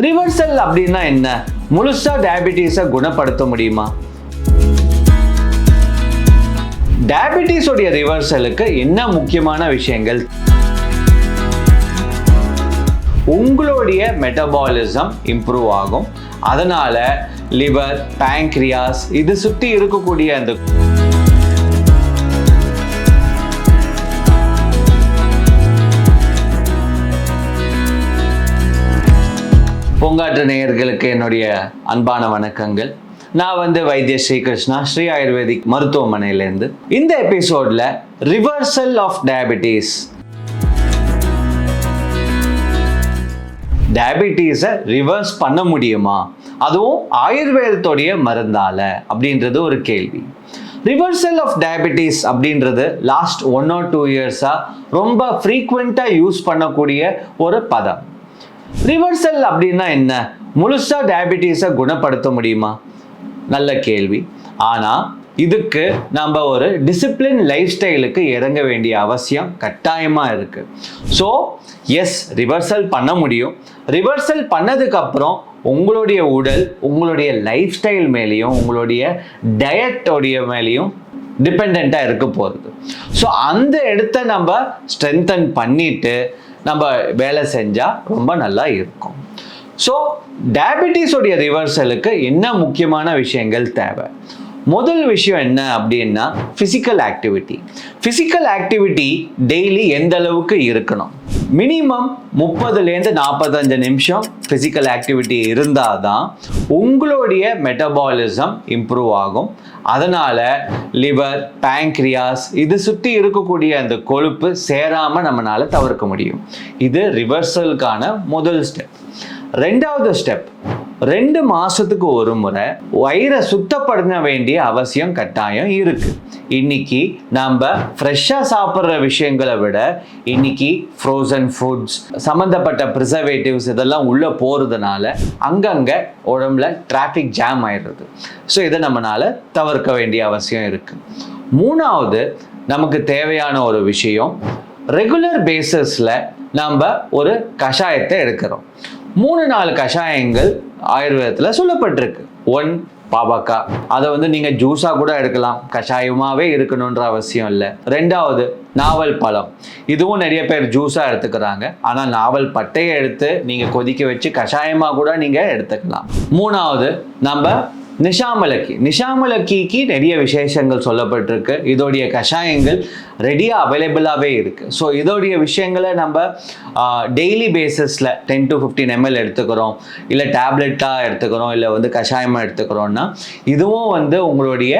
Reversal அப்படின்னா என்ன? முழுசா டயபிட்டிஸை குணப்படுத்த முடியுமா? டயபிட்டிஸோடைய ரிவர்சலுக்கு என்ன முக்கியமான விஷயங்கள்? உங்களுடைய மெட்டபாலிசம் இம்ப்ரூவ் ஆகும். அதனால லிவர் பேங்க்ரியாஸ் இது சுற்றி இருக்கக்கூடிய அந்த பூங்காற்று நேயர்களுக்கு என்னுடைய அன்பான வணக்கங்கள். நான் வந்து வைத்திய ஸ்ரீகிருஷ்ணா ஸ்ரீ ஆயுர்வேதிக் மருத்துவமனையிலேருந்து இந்த எபிசோடில் ரிவர்சல் ஆஃப் டயபிட்டிஸ் டயபிட்டீஸை ரிவர்ஸ் பண்ண முடியுமா? அதுவும் ஆயுர்வேதத்துடைய மருந்தால் அப்படின்றது ஒரு கேள்வி. ரிவர்சல் ஆஃப் டயபிட்டிஸ் அப்படின்றது லாஸ்ட் ஒன் ஆர் டூ இயர்ஸாக ரொம்ப ஃப்ரீக்வெண்ட்டாக யூஸ் பண்ணக்கூடிய ஒரு பதம். ரிவர்சல் அப்படின்னா என்ன? முழுசாக டயபிட்டிஸை குணப்படுத்த முடியுமா? நல்ல கேள்வி. ஆனால் இதுக்கு நம்ம ஒரு டிசிப்ளின் லைஃப் ஸ்டைலுக்கு இறங்க வேண்டிய அவசியம் கட்டாயமாக இருக்குது ஸோ எஸ் ரிவர்சல் பண்ண முடியும். ரிவர்சல் பண்ணதுக்கப்புறம் உங்களுடைய உடல் உங்களுடைய லைஃப் ஸ்டைல் மேலேயும் உங்களுடைய டயட்டோடைய மேலேயும் டிபெண்ட்டாக இருக்க போகிறது ஸோ அந்த இடத்த நம்ம ஸ்ட்ரென்தன் பண்ணிட்டு நம்ம வேலை செஞ்சால் ரொம்ப நல்லா இருக்கும். ஸோ டயபிட்டிஸோடைய ரிவர்சலுக்கு என்ன முக்கியமான விஷயங்கள் தேவை? முதல் விஷயம் என்ன அப்படின்னா physical activity physical activity daily எந்த அளவுக்கு இருக்கணும்? மினிமம் முப்பதுலேருந்து நாற்பத்தஞ்சு நிமிஷம் ஃபிசிக்கல் ஆக்டிவிட்டி இருந்தால் தான் உங்களுடைய மெட்டபாலிசம் இம்ப்ரூவ் ஆகும். அதனால் லிவர் பேங்க்ரியாஸ் இது சுற்றி இருக்கக்கூடிய அந்த கொழுப்பு சேராமல் நம்மளால் தவிர்க்க முடியும். இது ரிவர்சலுக்கான முதல் ஸ்டெப் ரெண்டாவது ஸ்டெப் ரெண்டு மாசத்துக்கு ஒரு முறை வயிறை சுத்தப்படுத்த வேண்டிய அவசியம் கட்டாயம் இருக்கு. இன்னைக்கு நம்ம ஃப்ரெஷ்ஷாக சாப்பிட்ற விஷயங்களை விட இன்னைக்கு ஃப்ரோசன் ஃபுட்ஸ் சம்மந்தப்பட்ட ப்ரிசர்வேட்டிவ்ஸ் இதெல்லாம் உள்ளே போகிறதுனால அங்கங்கே உடம்புல டிராஃபிக் ஜாம் ஆயிடுறது. ஸோ இதை நம்மளால் தவிர்க்க வேண்டிய அவசியம் இருக்குது மூணாவது நமக்கு தேவையான ஒரு விஷயம் ரெகுலர் பேசிஸில் நம்ம ஒரு கஷாயத்தை எடுக்கிறோம். மூணு நாலு கஷாயங்கள் ஆயுர்வேதத்தில் சொல்லப்பட்டிருக்கு. ஒன் பாபாக்கா. அதை வந்து நீங்கள் ஜூஸாக கூட எடுக்கலாம். கஷாயமாகவே இருக்கணுன்ற அவசியம் இல்லை. ரெண்டாவது நாவல் பழம். இதுவும் நிறைய பேர் ஜூஸாக எடுத்துக்கிறாங்க. ஆனால் நாவல் பட்டையை எடுத்து நீங்கள் கொதிக்க வச்சு கஷாயமாக கூட நீங்கள் எடுத்துக்கலாம். மூணாவது நம்ம நிஷாமலக்கி. நிஷாமலக்கிக்கு நிறைய விசேஷங்கள் சொல்லப்பட்டிருக்கு. இதோடைய கஷாயங்கள் ரெடியாக அவைலபிளாகவே இருக்குது ஸோ இதோடைய விஷயங்களை நம்ம டெய்லி பேஸிஸில் டென் டு ஃபிஃப்டீன் எம்எல் எடுத்துக்கிறோம். இல்லை டேப்லெட்டாக எடுத்துக்கிறோம். இல்லை வந்து கஷாயமாக எடுத்துக்கிறோம்னா இதுவும் வந்து உங்களுடைய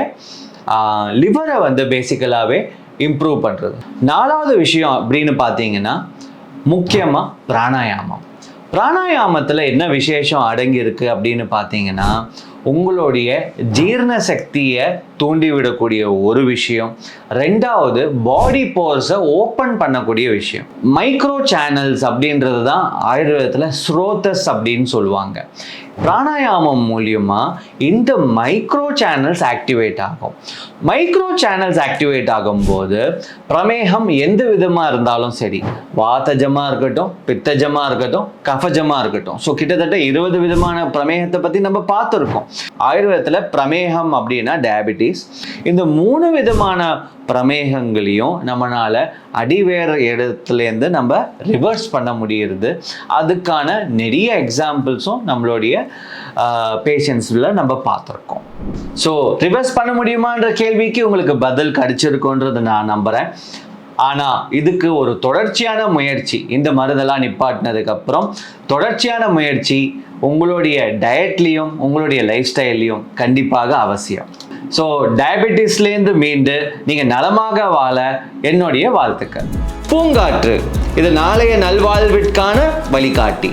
லிவரை வந்து பேசிக்கலாகவே இம்ப்ரூவ் பண்ணுறது நாலாவது விஷயம் அப்படின்னு பார்த்தீங்கன்னா முக்கியமாக பிராணாயாமம். பிராணாயாமத்தில் என்ன விசேஷம் அடங்கியிருக்கு அப்படின்னு பார்த்தீங்கன்னா உங்களுடைய ஜீரண சக்தியை தூண்டிவிடக்கூடிய ஒரு விஷயம். ரெண்டாவது பாடி போர்ஸை ஓப்பன் பண்ணக்கூடிய விஷயம். மைக்ரோ சேனல்ஸ் அப்படின்றது தான் ஆயுர்வேதத்தில் ஸ்ரோதஸ் அப்படின்னு சொல்லுவாங்க. பிராணாயாமம் மூலியமாக இந்த மைக்ரோ சேனல்ஸ் ஆக்டிவேட் ஆகும். மைக்ரோ சேனல்ஸ் ஆக்டிவேட் ஆகும்போது பிரமேகம் எந்த விதமாக இருந்தாலும் சரி. வாத்தஜமாக இருக்கட்டும் பித்தஜமாக இருக்கட்டும் கஃபஜமாக இருக்கட்டும். ஸோ கிட்டத்தட்ட இருபது விதமான பிரமேகத்தை பற்றி நம்ம பார்த்துருக்கோம். ஆயுர்வேதத்தில் பிரமேகம் அப்படின்னா டயபிட்டிஸ் இந்த மூணு விதமான பிரமேகங்களையும் நம்மளால் அடிவேற இடத்துலேருந்து நம்ம ரிவர்ஸ் பண்ண முடியுது அதுக்கான நிறைய எக்ஸாம்பிள்ஸும் நம்மளுடைய பேஷண்ட்ஸில் நம்ம பார்த்துருக்கோம். ஸோ ரிவர்ஸ் பண்ண முடியுமான்ற கேள்விக்கு உங்களுக்கு பதில் கிடைச்சிருக்குன்றது நான் நம்புகிறேன் ஆனால் இதுக்கு ஒரு தொடர்ச்சியான முயற்சி. இந்த மருந்தெல்லாம் நிப்பாட்டினதுக்கப்புறம் தொடர்ச்சியான முயற்சி உங்களுடைய டயட்லேயும் உங்களுடைய லைஃப் ஸ்டைல்லையும் கண்டிப்பாக அவசியம். ஸோ டயபெட்டிஸ்லேருந்து மீண்டு நீங்கள் நலமாக வாழ என்னுடைய வாழ்த்துக்கள். பூங்காற்று இது நாளைய நல்வாழ்விற்கான வழிகாட்டி.